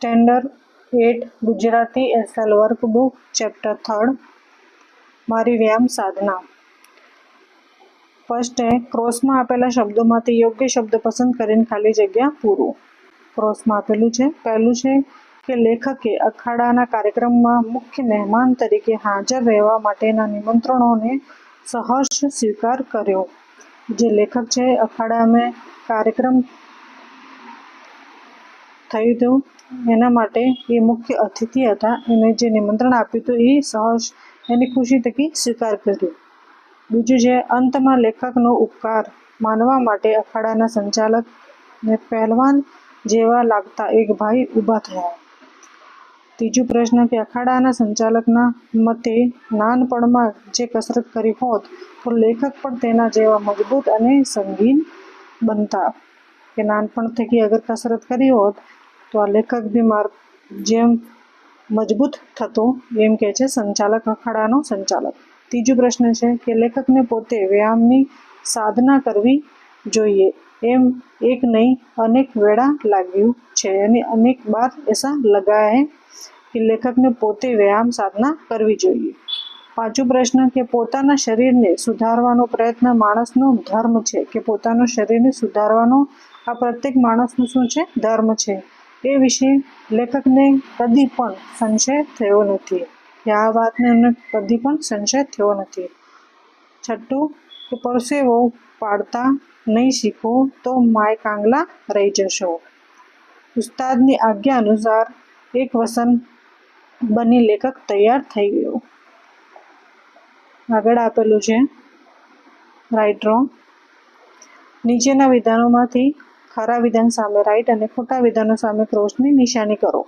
Standard eight Gujarati SL workbook chapter third મારી વ્યાયામ સાધના. First ક્રોસમાં આપેલા શબ્દોમાંથી યોગ્ય શબ્દ પસંદ કરીને ખાલી જગ્યા પૂરું. ક્રોસમાં આપેલું છે, પહેલું છે કે લેખકે અખાડાના કાર્યક્રમમાં મુખ્ય મહેમાન તરીકે હાજર રહેવા માટેના નિમંત્રણોને સહર્ષ સ્વીકાર કર્યો. જે લેખક છે, અખાડામાં કાર્યક્રમ થયું હતું. એના માટે એ મુખ્ય અતિથિ હતા. એને જે નિમંત્રણ આપ્યું હતું, એ સહર્ષ એની ખુશી થકી સ્વીકાર કર્યું. બીજું છે, અંતમાં લેખકનો ઉપકાર માનવા માટે અખાડાના સંચાલક ને પહેલવાન જેવા લાગતા એક ભાઈ ઊભા થયા. ત્રીજું પ્રશ્ન કે અખાડાના સંચાલકના મતે નાનપણમાં જે કસરત કરી હોત, તો લેખક પણ તેના જેવા મજબૂત અને સંગીન બનતા. કે નાનપણ થકી અગર કસરત કરી હોત તો આ લેખક બી માર્ગ જેમ મજબૂત થતો, એમ કહે છે, સંચાલક અખાડાનો સંચાલક. ત્રીજો પ્રશ્ન છે કે લેખકને પોતે વ્યાયામની સાધના કરવી જોઈએ. એમ એક નહીં, અનેક વેળા લાગ્યું છે અને અનેક બાર એસા લગાયા હે કે લેખકને પોતે વ્યાયામ સાધના કરવી જોઈએ. પાંચો પ્રશ્ન કે પોતાના શરીરને સુધારવાનો પ્રયત્ન માણસનો ધર્મ છે કે પોતાનું શરીરને સુધારવાનો? આ પ્રત્યેક માણસનું શું છે? ધર્મ છે. એ વિશે લેખકને કદી પણ સંશય થયો નથી. કે આ વાતને એમને કદી પણ સંશય થયો નથી. છઠ્ઠું, કે પરસેવો પાડતા નહીં શીખો તો માય કાંગલા રહી જશો. ઉસ્તાદની આજ્ઞા અનુસાર એક વસન બની લેખક તૈયાર થઈ ગયો. આગળ આપેલું છે. Right wrong. નીચેના વિધાનોમાંથી ખરા વિધાન સામે રાઈટ અને ખોટા વિધાનો સામે ક્રોસની નિશાની કરો.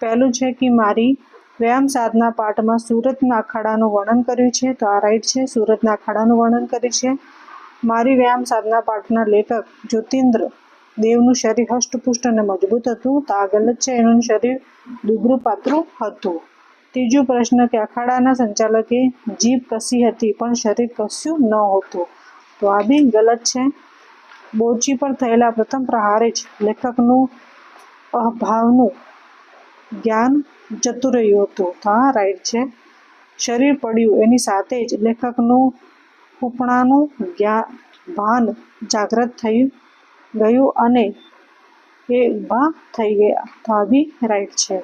પહેલું છે કે મારી વ્યાયામ સાધના પાઠમાં સુરતના અખાડાનું વર્ણન કર્યું છે. તો આ રાઈટ છે. સુરતના અખાડાનું વર્ણન કર્યું છે. મારી વ્યાયામ સાધના પાઠના લેખક જ્યોતિન્દ્ર દેવનું શરીર હષ્ટપુષ્ટ અને મજબૂત હતું. તો આ ગલત છે એનું શરીર દુબરું પાતળું હતું. ત્રીજું પ્રશ્ન કે અખાડાના સંચાલકે જીભ કસી હતી, પણ શરીર કસ્યું ન હતું. તો આ બી ગલત છે. બોચી પર થયેલા પ્રથમ પ્રહારે જ લેખકનું અભાવનું જ્ઞાન જતું રહ્યું હતું. હા રાઈટ છે. શરીર પડ્યું. એની સાથે જ લેખકનું ઉપણાનું જ્ઞાન ભાન જાગૃત થયું ગયું અને એ ઊભા થઈ ગયા. તો બી રાઈટ છે.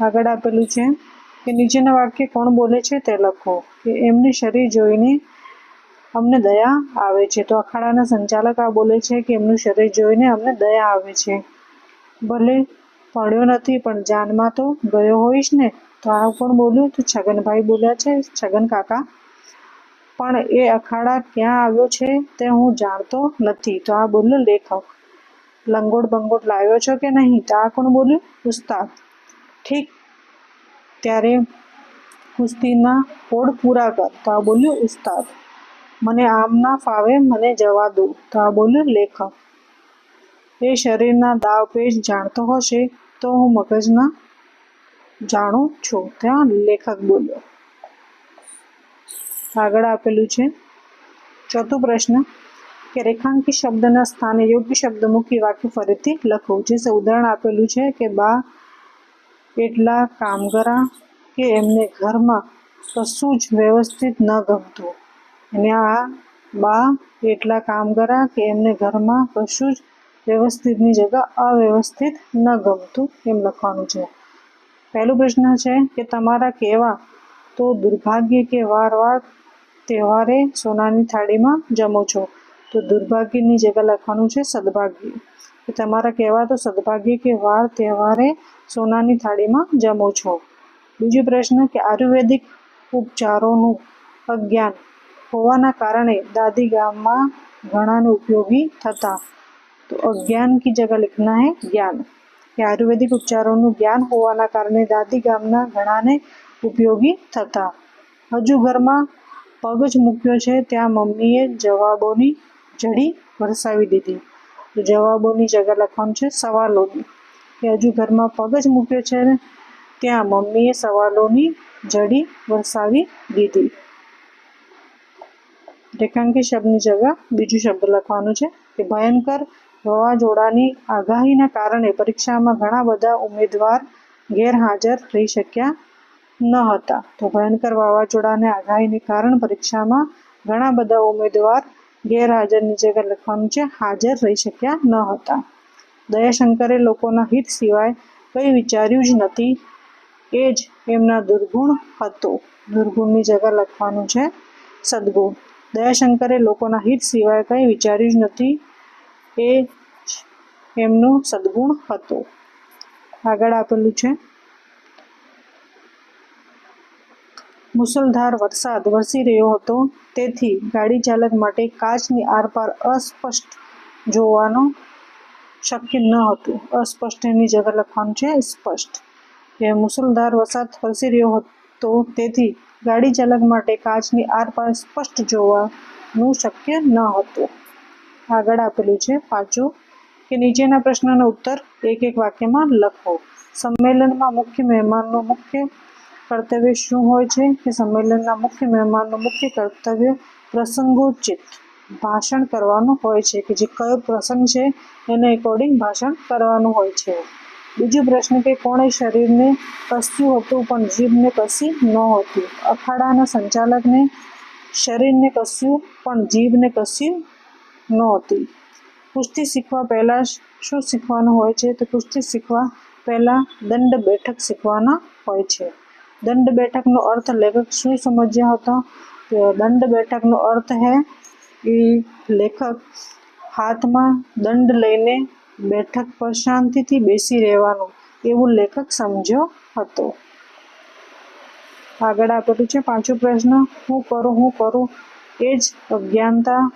આગળ આપેલું છે કે નીચેના વાક્ય કોણ બોલે છે તે લખો. કે એમને શરીર જોઈને અમને દયા આવે છે. તો અખાડાના સંચાલક આ બોલે છે કે એમનું શરીર જોઈને અમને દયા આવે છે. ભલે પડ્યો નથી, પણ જાનમાં તો ગયો હોઈશ ને? તો આ પણ બોલ્યું? તો છગનભાઈ બોલ્યા છે, છગન કાકા. પણ એ અખાડા ક્યાં આવ્યો છે તે હું જાણતો નથી. તો આ બોલ્યો લેખક. લંગોટ બંગોટ લાવ્યો છો કે નહીં? તો આ કોણ બોલ્યું? ઉસ્તાદ. ઠીક. ત્યારે કુસ્તીના કોડ પૂરા કર. તો આ બોલ્યું ઉસ્તાદ. મને આમ ના ફાવે, મને જવા દો. તો આ બોલ્યું લેખક. એ શરીરના દાવ પેજ જાણતો હશે તો હું મગજના જાણું છું. ત્યાં લેખક બોલ્યો. આગળ આપેલું છે. ચોથો પ્રશ્ન. કે રેખાંકિત શબ્દના સ્થાને યોગ્ય શબ્દ મૂકી વાક્ય ફરીથી લખો. જે ઉદાહરણ આપેલું છે કે બા એટલા કામગરા કે એમને ઘરમાં કશું જ વ્યવસ્થિત ન ગમતું. અને આ બા એટલા કામ કર્યા કે એમને ઘરમાં કશું જ વ્યવસ્થિતની જગ્યા અવ્યવસ્થિત ન ગમતું એમ લખવાનું છે. પહેલું પ્રશ્ન છે કે તમારા કહેવા તો દુર્ભાગ્ય કે વાર વાર તહેવારે સોનાની થાળીમાં જમો છો? તો દુર્ભાગ્યની જગ્યા લખવાનું છે સદભાગ્ય. કે તમારા કહેવા તો સદભાગ્ય કે વાર તહેવારે સોનાની થાળીમાં જમો છો? બીજો પ્રશ્ન કે આયુર્વેદિક ઉપચારોનું અજ્ઞાન હોવાના કારણે દાદી ગામમાં ઘણાને ઉપયોગી થતા તો અજ્ઞાન કી જગહ લખના હે જ્ઞાન કે આયુર્વેદિક ઉપચારોનું જ્ઞાન હોવાના કારણે દાદી ગામના ઘણાને ઉપયોગી થતા હજુ ઘરમાં પગ જ મૂક્યો છે ત્યાં મમ્મીએ જવાબોની જડી વરસાવી દીધી તો જવાબોની જગહ લખવાનું છે સવાલોની કે હજુ ઘરમાં પગ જ મૂક્યો છે ને ત્યાં મમ્મીએ સવાલોની જડી વરસાવી દીધી રેખાંકિત શબ્દની જગ્યા, બીજું શબ્દ લખવાનું છે કે ભયંકર વાવાઝોડાની આગાહીના કારણે પરીક્ષામાં ઘણા બધા ઉમેદવાર ગેરહાજર રહી શક્યા ન હતા. તો ભયંકર વાવાઝોડાને આગાહીને કારણે પરીક્ષામાં ઘણા બધા ઉમેદવાર ગેરહાજરની જગ્યા લખવાનું છે, હાજર રહી શક્યા ન હતા. દયાશંકરે લોકોના હિત સિવાય કંઈ વિચાર્યું જ નથી. એ જ એમના દુર્ગુણ હતો. દુર્ગુણની જગ્યા લખવાનું છે, સદગુણ. દયાશંકરે લોકોના હિત સિવાય કંઈ વિચાર્યું જ નથી. એ એમનું સદગુણ હતો. આગળ આપેલું છે. મુસળધાર વરસાદ વરસી રહ્યો હતો. તેથી ગાડી ચાલક માટે કાચની આરપાર અસ્પષ્ટ જોવાનું શક્ય ન હતું. અસ્પષ્ટ એની જગ્યા લખવાનું છે સ્પષ્ટ. એ મુસળધાર વરસાદ વરસી રહ્યો હતો. તેથી ગાડી ચાલક માટે કાચની આરપાર સ્પષ્ટ જોવાનું શક્ય ન હતું. આગળ આપેલું છે પાછું કે નીચેના પ્રશ્નનો ઉત્તર એક એક વાક્યમાં લખો. સંમેલનમાં મુખ્ય મહેમાનનું મુખ્ય કર્તવ્ય શું હોય છે? કે સંમેલનના મુખ્ય મહેમાનનું મુખ્ય કર્તવ્ય પ્રસંગોચિત ભાષણ કરવાનું હોય છે? કે જે કયો પ્રસંગ છે? એને એકોર્ડિંગ ભાષણ કરવાનું હોય છે. બીજો પ્રશ્ન કે કોણે શરીરને કસ્યું હતું પણ જીભને કસી નહોતી અખાડાના સંચાલકને શરીરને કસ્યું પણ જીભને કસ્યું નહોતી કુસ્તી શીખવા પહેલાં શું શીખવાનું હોય છે? તો કુસ્તી શીખવા પહેલાં દંડ બેઠક શીખવાના હોય છે. દંડ બેઠકનો અર્થ લેખક શું સમજ્યા હતો? તો દંડ બેઠકનો અર્થ હે એ લેખક હાથમાં દંડ લઈને બેઠક પર શાંતિથી બેસી રહેવાનું એવું લેખક સમજ્યો હતો. આગળ આપેલું છે, પાંચો પ્રશ્ન. હું કરું હું કરું. એ જ અજ્ઞાનતા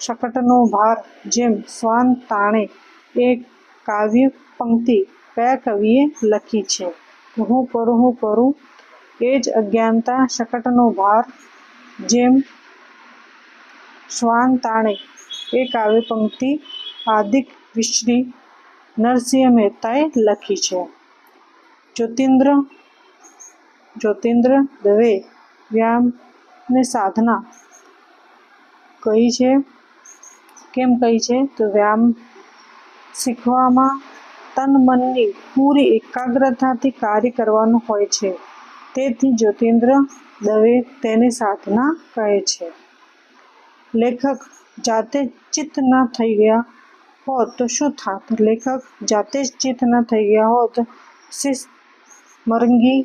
શકટનો ભાર જેમ શ્વાન તાણે એ કાવ્ય પંક્તિ કયા કવિએ લખી છે? હું કરું હું કરું. એ જ અજ્ઞાનતા શકટનો ભાર જેમ શ્વાન તાણે એ કાવ્ય પંક્તિ આદિક વિશ્રી નરસિંહ મહેતાએ લખી છે. જ્યોતિન્દ્ર જ્યોતિન્દ્ર દવે વ્યાયામ ને સાધના. કહી છે, કેમ કહી છે? તો વ્યાયામ શીખવામાં તન મનની પૂરી એકાગ્રતાથી કાર્ય કરવાનું હોય છે. તેથી જ્યોતિન્દ્ર દવે તેને સાધના કહે છે. લેખક જાતે ચિત્ત ન થઈ ગયા હોત તો શું થાત લેખક જાતે જ ચિત્ત થઈ ગયા હોત શિસ્ત મરંગી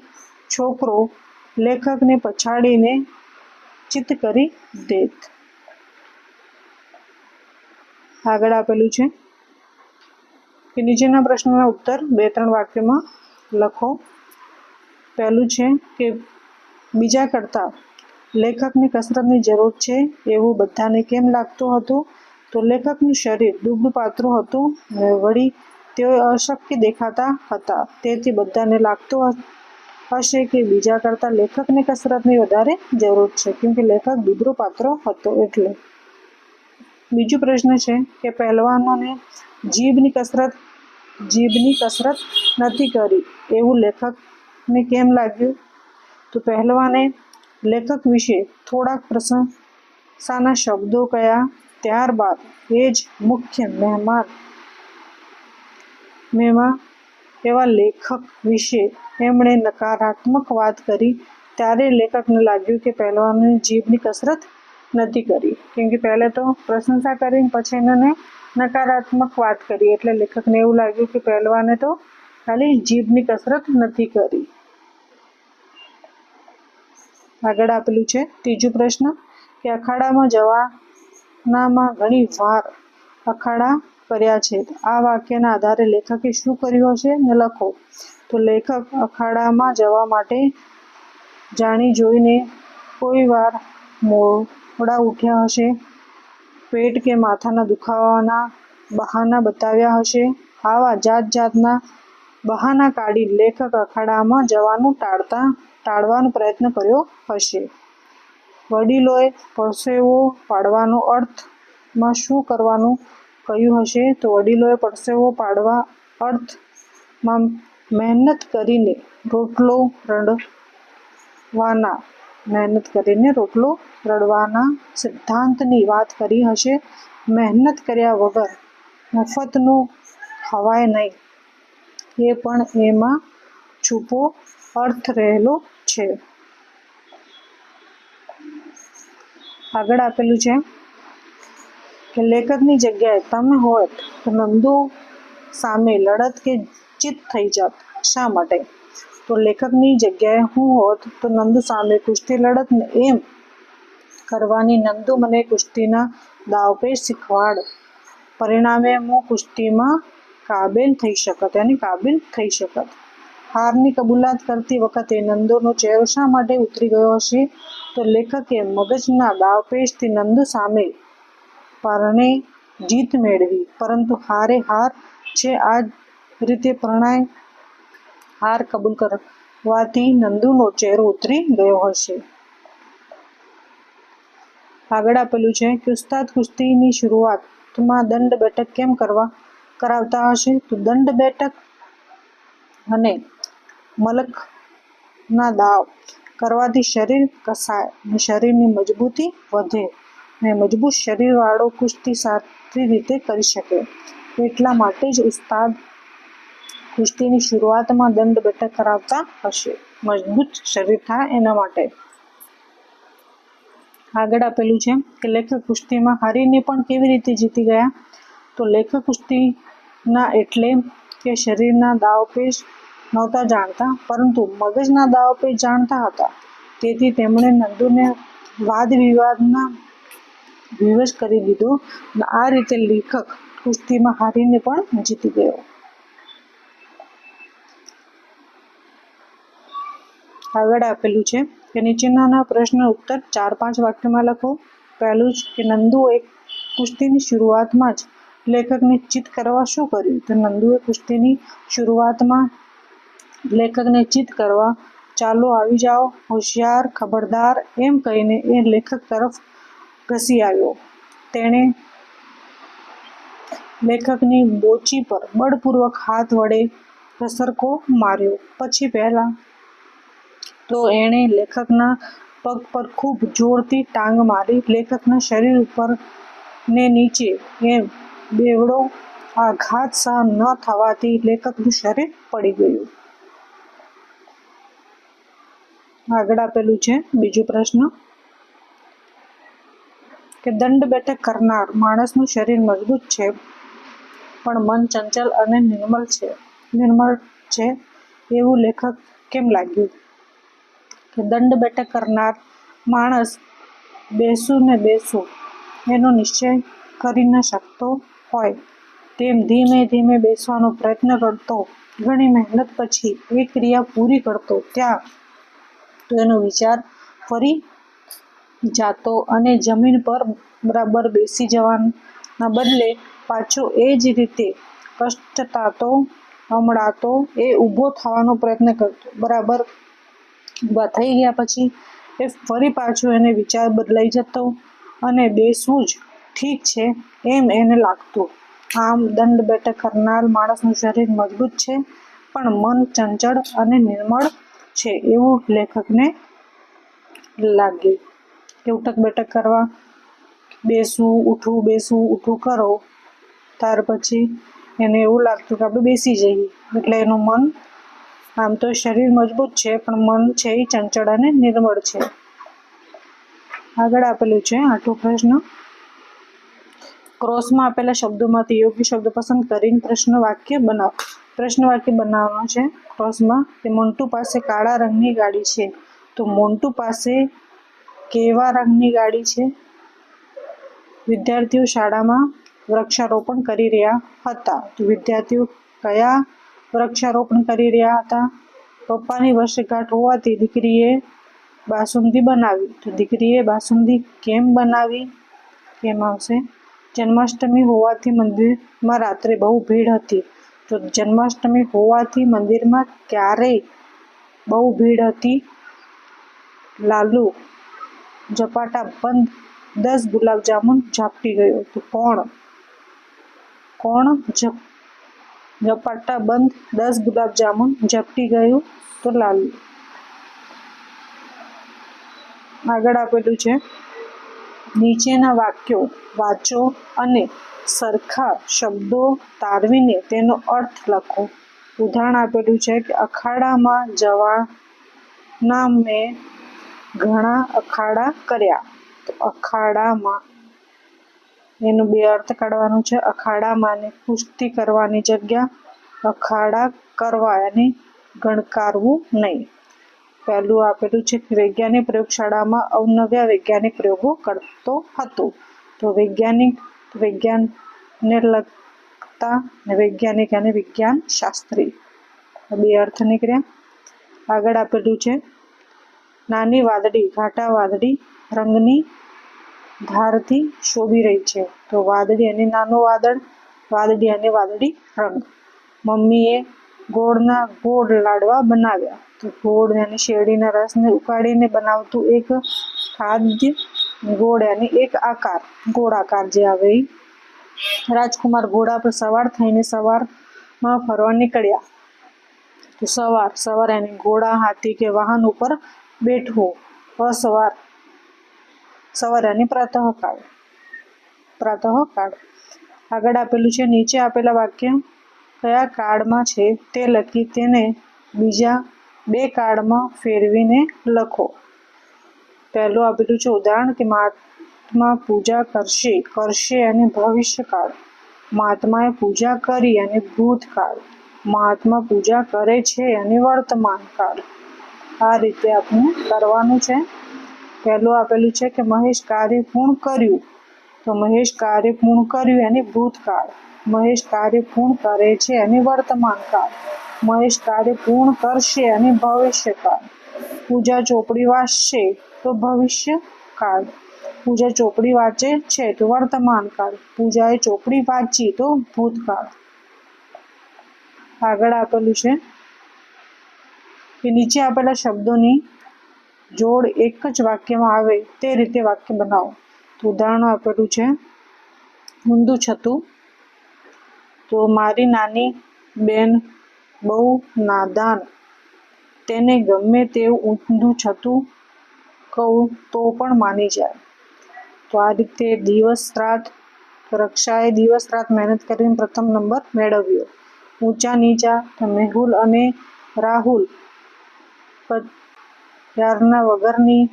છોકરો લેખકને પછાડીને ચિત્ત કરી દેત આગળ આપેલું છે કે નીચેના પ્રશ્નના ઉત્તર બે ત્રણ વાક્યમાં લખો. પહેલું છે કે બીજા કરતાં લેખકને કસરતની જરૂર છે એવું બધાને કેમ લાગતું હતું? તો લેખકનું શરીર દુબળું પાતળું હતું ને વળી તેઓ અશક્ય દેખાતા હતા. તેથી બધાને લાગતું હશે કે બીજા કરતાં લેખકને કસરતની વધારે જરૂર છે, કેમકે લેખક દુબળો પાતળો હતો એટલે. બીજો પ્રશ્ન છે કે પહેલવાનોને જીભની કસરત જીભની કસરત નથી કરી. એવું લેખકને કેમ લાગ્યું? તો પહેલવાને લેખક વિશે થોડાક પ્રશંસાના શબ્દો કયા ત્યારબાદ એ જ મુખ્ય મહેમાન મેમાં એવા લેખક વિશે એમણે નકારાત્મક વાત કરી, ત્યારે લેખકને લાગ્યું કે પહેલવાનોની જીભની કસરત નથી કરી. કેમ કે પહેલે તો પ્રશંસા કરીને પછી એને નકારાત્મક વાત કરી. એટલે લેખકને એવું લાગ્યું કે પહેલવાને તો ખાલી જીભની કસરત નથી કરી. આગળ આપેલું છે ત્રીજું પ્રશ્ન, કે અખાડામાં જવાનામાં ઘણી વાર અખાડા કર્યા છે. આ વાક્યના આધારે લેખકે શું કર્યું હશે? ને લખો. તો લેખક અખાડામાં જવા માટે જાણી જોઈને કોઈ વાર મોડા ઉઠ્યા હશે, પેટ કે માથાના દુખાવાના બહાના બતાવ્યા હશે, આવા જાત જાતના બહાના કાઢી લેખક અખાડામાં જવાનું ટાળતા, ટાળવાનો પ્રયત્ન કર્યો હશે. વડીલોએ પરસેવો પાડવાનો અર્થમાં શું કરવાનું કહ્યું હશે? તો વડીલોએ પરસેવો પાડવા અર્થમાં મહેનત કરીને રોટલો રડવાના, મહેનત કરીને રોટલો રડવાના સિદ્ધાંતની વાત કરી હશે. મહેનત કર્યા વગર મફતનું હવાય નહીં. એ પણ એમાં છૂપો અર્થ રહેલો છે. આગળ આપેલું છે કે લેખકની જગ્યાએ તમે હોત તો નંદુ સામે લડત કે ચિત્ત થઈ જાત. શા માટે? તો લેખકની જગ્યાએ હું હોત તો નંદુ સામે કુસ્તી લડત ને એમ કરવાની નંદુ મને કુસ્તીના દાવપેચ શીખવાડ. પરિણામે હું કુસ્તીમાં કાબિલ થઈ શકત એની કાબિલ થઈ શકત. હારની કબૂલાત કરતી વખતે નંદુનો ચહેરો શા માટે ઉતરી ગયો હશે? તો લેખકે મગજના દાવપેશથી નંદુ સામે પરણે જીત મેળવી, પરંતુ હારે હાર છે આ રીતે પ્રણય હાર કબૂલ કરવાથી નંદુનો ચહેરો ઉતરી ગયો હશે. આગળ આપેલું છે કે ઉસ્તાદ કુસ્તીની શરૂઆતમાં દંડ બેઠક કેમ કરવા, કરાવતા હશે? તો દંડ બેઠક અને મલકના દાવ કરવાથી શરીર કસાય અને શરીરની મજબૂતી વધે અને મજબૂત શરીરવાળો કુસ્તી સારી રીતે કરી શકે. એટલા માટે જ ઉસ્તાદ કુસ્તીની શરૂઆતમાં દંડ બેઠક કરાવતા હશે. મજબૂત શરીર થાય એના માટે. આગળ આપેલું છે કે લેખક કુસ્તીમાં હારીને પણ કેવી રીતે જીતી ગયા? તો લેખક કુસ્તીના એટલે કે શરીરના દાવપેચ નહોતા જાણતા, પરંતુ મગજના દાવપેચ જાણતા હતા. તેથી તેમણે નંદુને વાદ વિવાદના વિવશ કરી દીધો. આ રીતે લેખક કુસ્તીમાં હારીને પણ જીતી ગયો. આગળ આપેલું છે કે નીચેના પ્રશ્ન ઉત્તર ચાર પાંચ વાક્યમાં લખો. પહેલું જ કે નંદુ એક કુસ્તીની શરૂઆતમાં જ લેખકને ચિત કરવા શું કર્યું? તો નંદુએ કુસ્તીની શરૂઆતમાં લેખકને ચિત કરવા. ચાલો આવી જાઓ, હોશિયાર, ખબરદાર, એમ કહીને એ લેખક તરફ ઘસી આવ્યો. તેણે લેખકની બોચી પર બળપૂર્વક હાથ વડે ઘસરકો માર્યો. પછી પહેલાં તો એણે લેખકના પગ પર ખૂબ જોરથી ટાંગ મારી. લેખકના શરીર ઉપર ને નીચે એમ બેવડો આઘાત સહન ન થવાથી લેખકનું શરીર પડી ગયું. આગળ આપેલું છે, બીજું પ્રશ્ન. કે દંડ બેઠક કરનાર માણસનું શરીર મજબૂત છે, પણ મન ચંચલ અને નિર્મલ છે. નિર્મળ છે એવું લેખક કેમ લાગ્યું? કે દંડ બેઠક કરનાર માણસ બેસું ને બેસું, એનો નિશ્ચય કરી ન શકતો હોય. તેમ ધીમે ધીમે બેસવાનો પ્રયત્ન કરતો, ઘણી મહેનત પછી એ ક્રિયા પૂરી કરતો, ત્યાં તો એનો વિચાર ફરી જાતો અને જમીન પર બરાબર બેસી જવાના બદલે પાછો એ જ રીતે કષ્ટતાતો, હમણાતો એ ઊભો થવાનો પ્રયત્ન કરતો. બરાબર? ઊભા થઈ ગયા પછી એ ફરી પાછો એને વિચાર બદલાઈ જતો અને બેસવું જ ઠીક છે એમ એને લાગતું. આમ દંડ બેઠક કરનાર માણસનું શરીર મજબૂત છે, પણ મન ચંચળ અને નિર્મળ છે એવું લેખકને લાગ્યું કે ઉઠક બેઠક કરવા, બેસવું, ઉઠવું બેસવું, ઉઠવું કરો, ત્યાર પછી એને એવું લાગતું કે આપણે બેસી જઈએ. એટલે એનું મન આમ તો શરીર મજબૂત છે, પણ મન છે એ ચંચળ અને નિર્મળ છે. આગળ આપેલું છે આઠો પ્રશ્ન. ક્રોસમાં આપેલા શબ્દોમાંથી યોગ્ય શબ્દ પસંદ કરીને પ્રશ્ન વાક્ય બનાવો. પ્રશ્ન વાક્ય બનાવવાનો છે. ક્રોસમાં કે મોન્ટુ પાસે કાળા રંગની ગાડી છે. તો મોન્ટુ પાસે કેવા રંગની ગાડી છે? વિદ્યાર્થીઓ શાળામાં વૃક્ષારોપણ કરી રહ્યા હતા. તો વિદ્યાર્થીઓ કયા વૃક્ષારોપણ કરી રહ્યા હતા? પપ્પાની વર્ષગાંઠ હોવાથી દીકરીએ બાસુંદી બનાવી. તો દીકરીએ બાસુંદી કેમ બનાવી? કેમ આવશે? જન્માષ્ટમી હોવાથી મંદિરમાં રાત્રે બહુ ભીડ હતી. તો જન્માષ્ટમી હોવાથી મંદિરમાં ક્યારેય બહુ ભીડ હતી. લાલુ ઝપાટા બંધ દસ ગુલાબજામુન ઝાપટી ગયો તો કોણ? કોણ ઝપ ઝપાટા બંધ દસ ગુલાબજામુન ઝપટી ગયું તો લાલુ. આગળ આપેલું છે. નીચેના વાક્યો વાંચો અને સરખા શબ્દો તારવીને તેનો અર્થ લખો. ઉદાહરણ આપેલું છે કે અખાડામાં જવાના મેં ઘણા અખાડા કર્યા. તો અખાડામાં, એનું બે અર્થ કાઢવાનું છે. અખાડામાં ને કુસ્તી કરવાની જગ્યા અખાડા કરવા અને ગણકારવું નહીં. પહેલું આપેલું છે કે વૈજ્ઞાનિક પ્રયોગશાળામાં અવનવ્યા વૈજ્ઞાનિક પ્રયોગો કરતો હતો. તો વૈજ્ઞાનિક, વિજ્ઞાનને લગતા ને વૈજ્ઞાનિક અને વિજ્ઞાન શાસ્ત્રી બે અર્થ નીકળ્યા. આગળ આપેલું છે, નાની વાદળી, ઘાટા વાદળી રંગની ધારથી શોભી રહી છે. તો વાદળી અને નાનું વાદળ, વાદળી અને વાદળી રંગ. મમ્મીએ ગોળના ગોળ લાડવા બનાવ્યા. ગોળ અને શેરડીના રસને ઉકાળીને બનાવતું એક ખાદ્ય ગોળ અને એક આકાર, ગોળાકાર જે આવે રાજકુમાર ઘોડા પર સવાર થઈને સવારમાં ફરવા નીકળ્યા. તો સવાર સવાર એને ઘોડા હાથી કે વાહન ઉપર બેઠવું અસવાર. સવાર અને પ્રાતઃકાળ પ્રાતઃકાળ આગળ આપેલું છે, નીચે આપેલા વાક્ય, કયા કાળમાં છે તે લખી તેને બીજા બે કાર્ડમાં ફેરવીને લખો. પહેલું આપેલું છે ઉદાહરણ કે મહાત્મા પૂજા કરશે કરશે અને ભવિષ્યકાળ મહાત્માએ પૂજા કરી અને ભૂતકાળ મહાત્મા પૂજા કરે છે અને વર્તમાન કાળ. આ રીતે આપણે કરવાનું છે. પહેલું આપેલું છે કે મહેશ કાર્ય પૂર્ણ કર્યું. તો મહેશ કાર્ય પૂર્ણ કર્યું અને ભૂતકાળ. મહેશ કાર્ય પૂર્ણ કરે છે અને વર્તમાન કાળ મહેશ કાર્ય પૂર્ણ કરશે અને ભવિષ્યકાળ. પૂજા ચોપડી વાંચશે તો ભવિષ્ય કાળ પૂજા ચોપડી વાંચે છે તો વર્તમાન કાળ પૂજાએ ચોપડી વાંચી તો ભૂતકાળ. આગળ આપેલું છે કે નીચે આપેલા શબ્દોની જોડ એક જ વાક્યમાં આવે તે રીતે વાક્ય બનાવો. તો ઉદાહરણ આપેલું છે. ઊંધું છતું. તો મારી નાની બેન બહુ નાદાન. તેને ગમે તેવું ઊંધું છતું કહું તો પણ માની જાય. તો આ રીતે દિવસ રાત રક્ષાએ દિવસ રાત મહેનત કરીને પ્રથમ નંબર મેળવ્યો. ઊંચા, નીચા મેહુલ અને રાહુલ યારના વગરની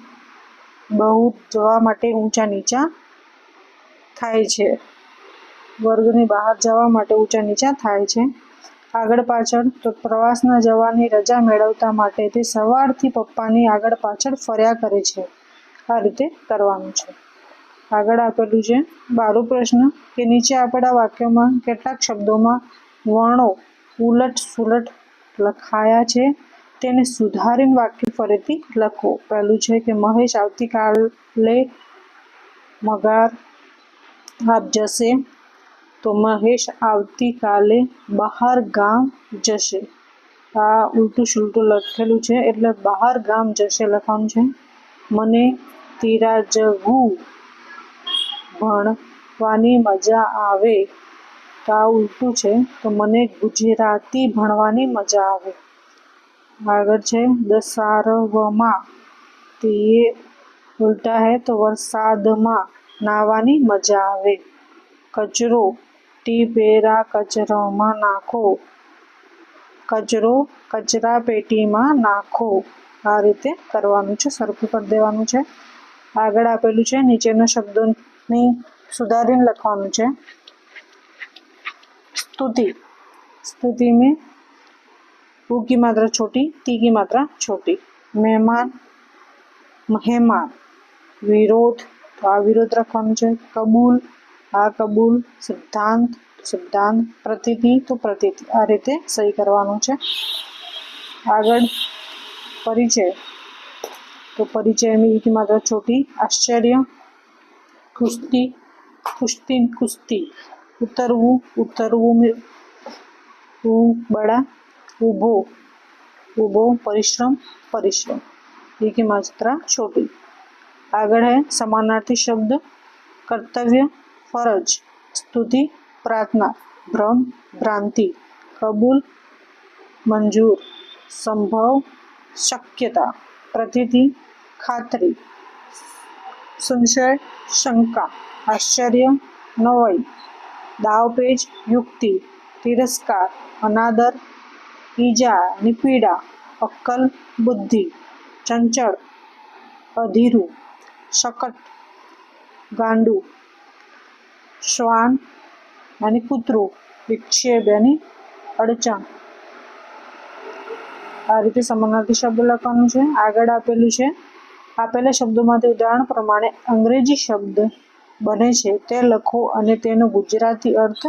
બહુ જવા માટે ઊંચા નીચા થાય છે. વર્ગની બહાર જવા માટે ઊંચા નીચા થાય છે. આગળ પાછળ તો પ્રવાસના જવાની રજા મેળવતા માટે તે સવારથી પપ્પાની આગળ પાછળ ફર્યા કરે છે. આ રીતે કરવાનું છે. આગળ આપેલું છે, બારો પ્રશ્ન કે નીચે આપેલા વાક્યોમાં કેટલાક શબ્દોમાં વર્ણો ઉલટ સુલટ લખાયા છે. તેને સુધારીને વાક્ય ફરીથી લખો. પહેલું છે કે, મહેશ આવતીકાલે મગાર આપ જશે તો મહેશ આવતીકાલે બહાર ગામ જશે. આ ઉલટું સુલટું લખેલું છે, એટલે બહાર ગામ જશે લખવાનું છે. મને તિરાજવું ભણવાની મજા આવે. તો આ ઉલટું છે, તો મને ગુજરાતી ભણવાની મજા આવે. આગળ છે. દસારવમાં તે એ ઉલટા હે તો વરસાદમાં નાહવાની મજા આવે. કચરો ટી પેરા કચરામાં નાખો. કચરો કચરા પેટીમાં નાખો. આ રીતે કરવાનું છે. સરખું કરી દેવાનું છે. આગળ આપેલું છે. નીચેના શબ્દોની સુધારીને લખવાનું છે. સ્તુતિ. સ્તુતિ મેં ऊ की मात्रा छोटी ती की मात्रा छोटी મહેમાન મહેમાન વિરોધ તો આ વિરોધ રાખવાનું છે કબૂલ આ કબૂલ સિદ્ધાંત સિદ્ધાંત પ્રતિતિ તો પ્રતિતિ આ રીતે સહી કરવાનું છે આગળ પરિચય તો પરિચય में ई की मात्रा छोटी आश्चर्य कुश्ती कुश्ती कुश्ती ઉતરવું ઉતરવું બડા उभो उभो, परिश्रम परिश्रम. ये की मात्रा छोटी. आगे है, समानार्थी शब्द, कर्तव्य, फरज, स्तुति, प्रार्थना, भ्रम, भ्रांति, कबूल, मंजूर, संभव, शक्यता प्रतिथि खातरी, संशय, शंका, आश्चर्य, नवई दावपेज युक्ति, तिरस्कार, अनादर ઈજા અને પીડા અક્કલ, બુદ્ધિ, ચંચળ, અધીરું, શકટ, ગાંડું, શ્વાન અને કૂતરું વિક્ષેપ અને અડચણ. આ રીતે સમાનાર્થી શબ્દ લખવાનું છે. આગળ આપેલું છે. આપેલા શબ્દોમાંથી ઉદાહરણ પ્રમાણે અંગ્રેજી શબ્દ બને છે. તે લખો અને તેનો ગુજરાતી અર્થ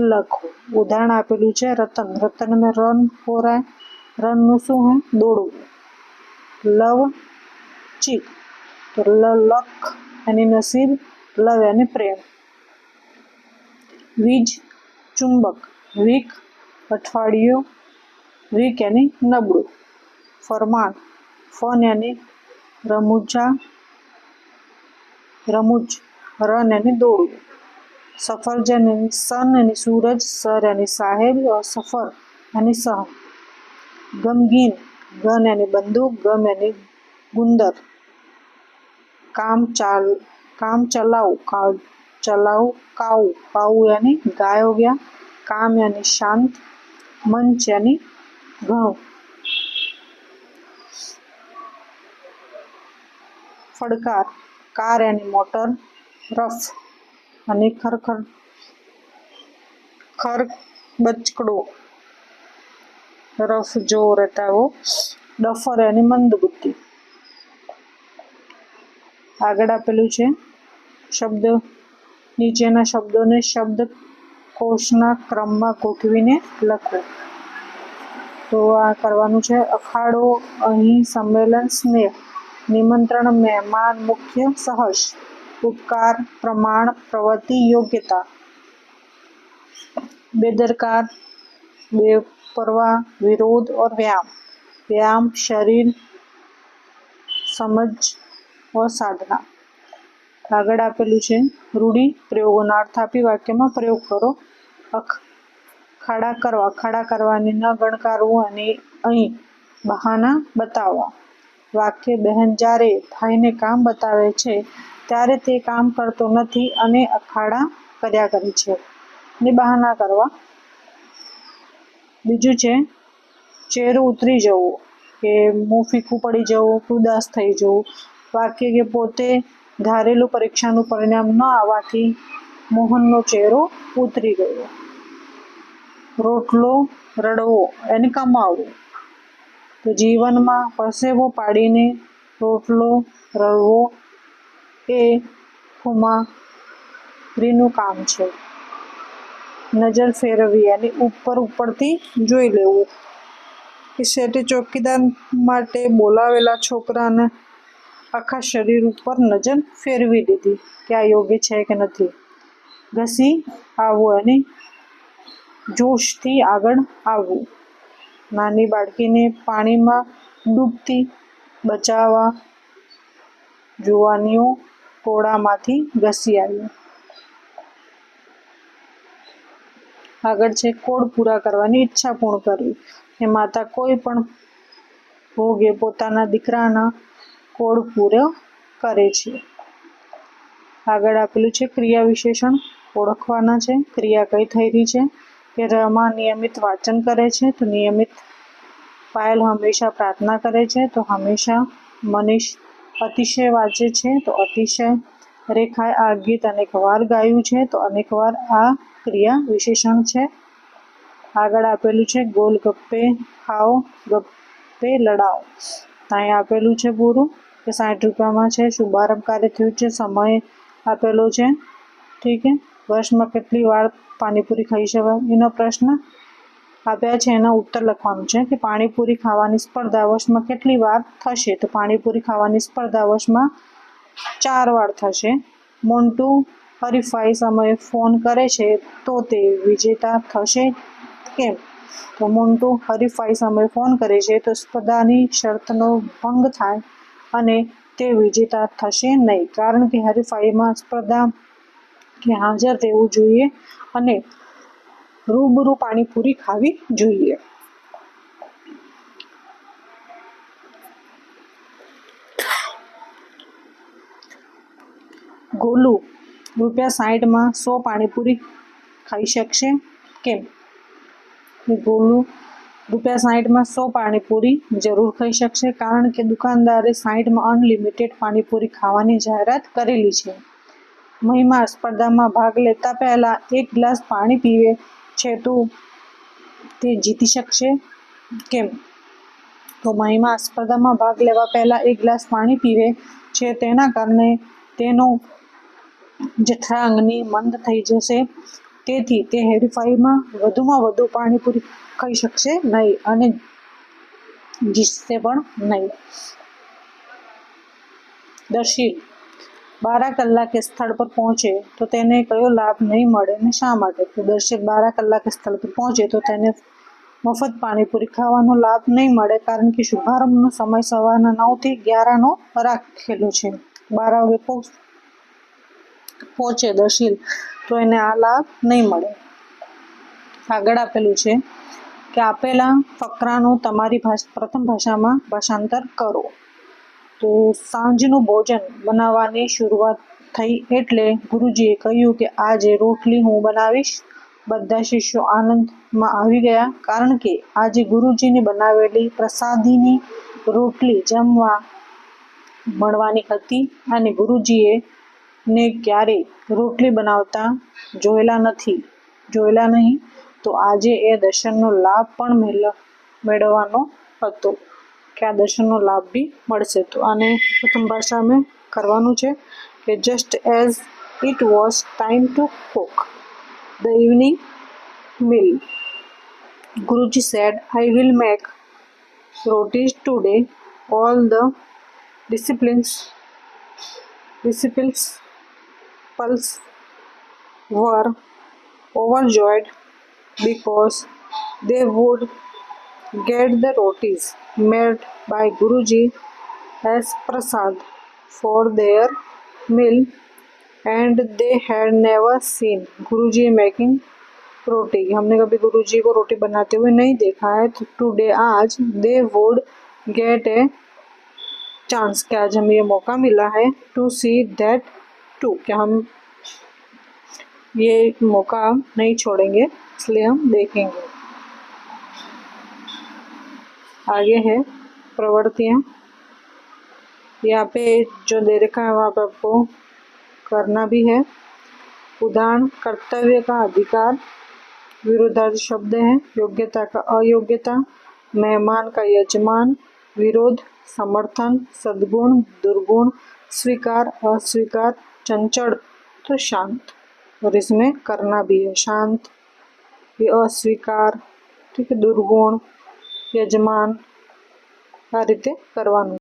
લખો. ઉદાહરણ આપેલું છે, રતન. રતનમાં રન ફોરાય. રનનું શું હોય? દોડવું. લવ ચીક તો લ લખ અને નસીબ, લવ અને પ્રેમ. વીજ ચુંબક. વીક અઠવાડિયું. વીક એની નબળું. ફરમાન. ફન એની રમૂજા. રમૂજ. રન એની દોડવું. सफ़रजन यानी सन यानी सूरज, सर यानी साहिल और सफ़र यानी सह गमगीन, गन यानी बंदूक, गम यानी गुंदर। काम चाल, काम चलाऊ का चलाऊ, काऊ, पाऊ यानी गाय हो गया। काम यानी शांत, मंच यानी घाव। फडकार, कार यानी मोटर, रफ। અને ખરખર. ખર બચકડો. રફ જો રહેતા ડફર અને મંદ બુદ્ધિ આગળ આપેલું છે. શબ્દ. નીચેના શબ્દોને શબ્દ કોષના ક્રમમાં ગોઠવીને લખો. તો આ કરવાનું છે. અખાડો, અહીં સંમેલન, સ્નેહ. નિમંત્રણ, મહેમાન, મુખ્ય, સહજ. ઉપકાર પ્રમાણ પ્રવૃત્તિ યોગ્યતા बेदरकार बेपरवाह विरोध और व्यायाम व्यायाम शरीर સમજ और સાધના આગળ આપેલું છે રૂઢિ પ્રયોગોના અર્થ આપી વાક્યમાં પ્રયોગ કરો અખ ખાડા કરવા ખાડા કરવાની ન ગણકારવું અને અહીં બહાના બતાવવા વાક્ય બહેન જ્યારે ભાઈને કામ બતાવે છે ત્યારે તે કામ કરતો નથી અને અખાડા કર્યા કરે છે. ને બહાના કરવા. બીજું છે, ચહેરું ઉતરી જવું, કે મોં ફીકું પડી જવું ઉદાસ થઈ જવું. વાક્ય કે પોતે ધારેલું પરીક્ષાનું પરિણામ ન આવવાથી મોહનનો ચહેરો ઉતરી ગયો. રોટલો રડવો, એને કમાવવો. તો જીવનમાં પરસેવો પાડીને રોટલો રળવો હુમા રીનું કામ છે. નજર ફેરવવી અને ઉપર ઉપરથી જોઈ લેવું. કે શેઠે ચોકીદાર માટે બોલાવેલા છોકરાને આખા શરીર ઉપર નજર ફેરવી દીધી કે આ યોગ્ય છે કે નથી. ઘસી આવવું અને જોશથી આગળ આવવું નાની બાળકીને પાણીમાં ડૂબતી બચાવવા જુવાનીઓ ટોળામાંથી ઘસી આવ્યું. આગળ છે કોડ પૂરા કરવાની ઈચ્છા પૂર્ણ કરવી. એ માતા કોઈ પણ ભોગે પોતાના દીકરાના કોડ પૂરો કરે છે. આગળ આપેલું છે ક્રિયા વિશેષણ. ઓળખવાના છે. ક્રિયા કઈ થઈ રહી છે? કે રમા નિયમિત વાંચન કરે છે? તો નિયમિત પાયલ હંમેશા પ્રાર્થના કરે છે. તો હંમેશા મનીષ અતિશય વાંચે છે, તો અતિશય રેખાએ આ ગીત અનેક વાર ગાયું છે, તો અનેક વાર આ ક્રિયા વિશેષણ છે. આગળ આપેલું છે, ગોલ ગપ્પે ખાઓ, ગપ્પે લડાઓ. અહીં આપેલું છે પૂરું, કે સાઠ રૂપિયામાં છે, શુભારંભ કાર્ય થયું છે, સમય આપેલો છે. ઠીક છે? વર્ષમાં કેટલી વાર પાણીપુરી ખાઈ શકાય? એનો પ્રશ્ન આપ્યા છે એના ઉત્તર લખવાનું છે કે પાણીપુરી ખાવાની સ્પર્ધા વર્ષમાં કેટલી વાર થશે? તો પાણીપુરી ખાવાની સ્પર્ધા વર્ષમાં ચાર વાર થશે. મોન્ટુ હરીફાઈ સમયે ફોન કરે છે, તો તે વિજેતા થશે કેમ? તો મોન્ટુ હરીફાઈ સમયે ફોન કરે છે, તો સ્પર્ધાની શરતનો ભંગ થાય અને તે વિજેતા થશે નહીં. કારણ કે હરીફાઈમાં સ્પર્ધા કે હાજર રહેવું જોઈએ અને રૂબરૂ પાણીપુરી ખાવી જોઈએ. ગોલું, રૂપિયા સાઠમાં સો પાણીપુરી ખાઈ શકશે? કેમ? ગોલું, રૂપિયા સાઠમાં સો પાણીપુરી જરૂર ખાઈ શકશે કારણ કે દુકાનદારે સાઠમાં અનલિમિટેડ પાણીપુરી ખાવાની જાહેરાત કરેલી છે. મહિમા સ્પર્ધામાં ભાગ લેતા પહેલા એક ગ્લાસ પાણી પીવે છે તો તે જીતી શકશે? કેમ? તો મહિમા સ્પર્ધામાં ભાગ લેવા પહેલાં એક ગ્લાસ પાણી પીવે છે. તેના કારણે તેનો જઠરાંગની મંદ થઈ જશે. તેથી તે હેરીફાઈમાં વધુમાં વધુ પાણીપુરી ખાઈ શકશે નહીં અને જીતશે પણ નહીં. દર્શીલ બારા કલાકે સ્થળ પર પહોંચે તો તેને કયો લાભ નહીં મળે અને શા માટે? તો દર્શક બારા કલાકે સ્થળ પર પહોંચે તો તેને મફત પાણીપુરી ખાવાનો લાભ નહીં મળે કારણ કે શુભારંભનો સમય સવારના નવથી અગિયારનો રાખેલો છે. બાર વાગે પહોંચ દર્શીલ તો એને આ લાભ નહીં મળે. આગળ આપેલું છે કે આપેલા ફકરાનું તમારી ભાષા, પ્રથમ ભાષામાં ભાષાંતર કરો. સાંજનું ભોજન બનાવવાની શરૂઆત થઈ એટલે ગુરુજીએ કહ્યું કે આજે રોટલી હું બનાવીશ. બધા શિષ્યો આનંદમાં આવી ગયા કારણ કે આજે ગુરુજીની બનાવેલી પ્રસાદીની રોટલી જમવા મળવાની હતી અને ગુરુજીએ ને ક્યારેય રોટલી બનાવતા જોયેલા નથી, જોયેલા નહીં. તો આજે એ દર્શનનો લાભ પણ મેળ મેળવવાનો હતો. કે આ દર્શનનો લાભ બી મળશે તો આને પ્રથમ ભાષામાં કરવાનું છે કે just as it was time to cook the evening meal. Guruji said, I will make rotis today. All the disciplines, disciples pulse were overjoyed because they would get the rotis made by Guru ji's prasad for their meal and they had never seen Guru ji making रोटी हमने कभी गुरु जी को रोटी बनाते हुए नहीं देखा है तो today आज they would get a chance कि आज हमें ये मौका मिला है टू सी दैट टू क्या हम ये मौका नहीं छोड़ेंगे, इसलिए हम देखेंगे। आगे है प्रवृत्तियाँ यहाँ पे जो दे रखा है, वहाँ पे आपको करना भी है। उदाहरण, कर्तव्य का अधिकार विरोधार्थ शब्द है, योग्यता का अयोग्यता, मेहमान का यजमान, विरोध, समर्थन, सद्गुण, दुर्गुण, स्वीकार, अस्वीकार, चंचल तो शांत। और इसमें करना भी है, शांत। ये अस्वीकार, ठीक है, दुर्गुण યજમાન આ રીતે કરવાનું.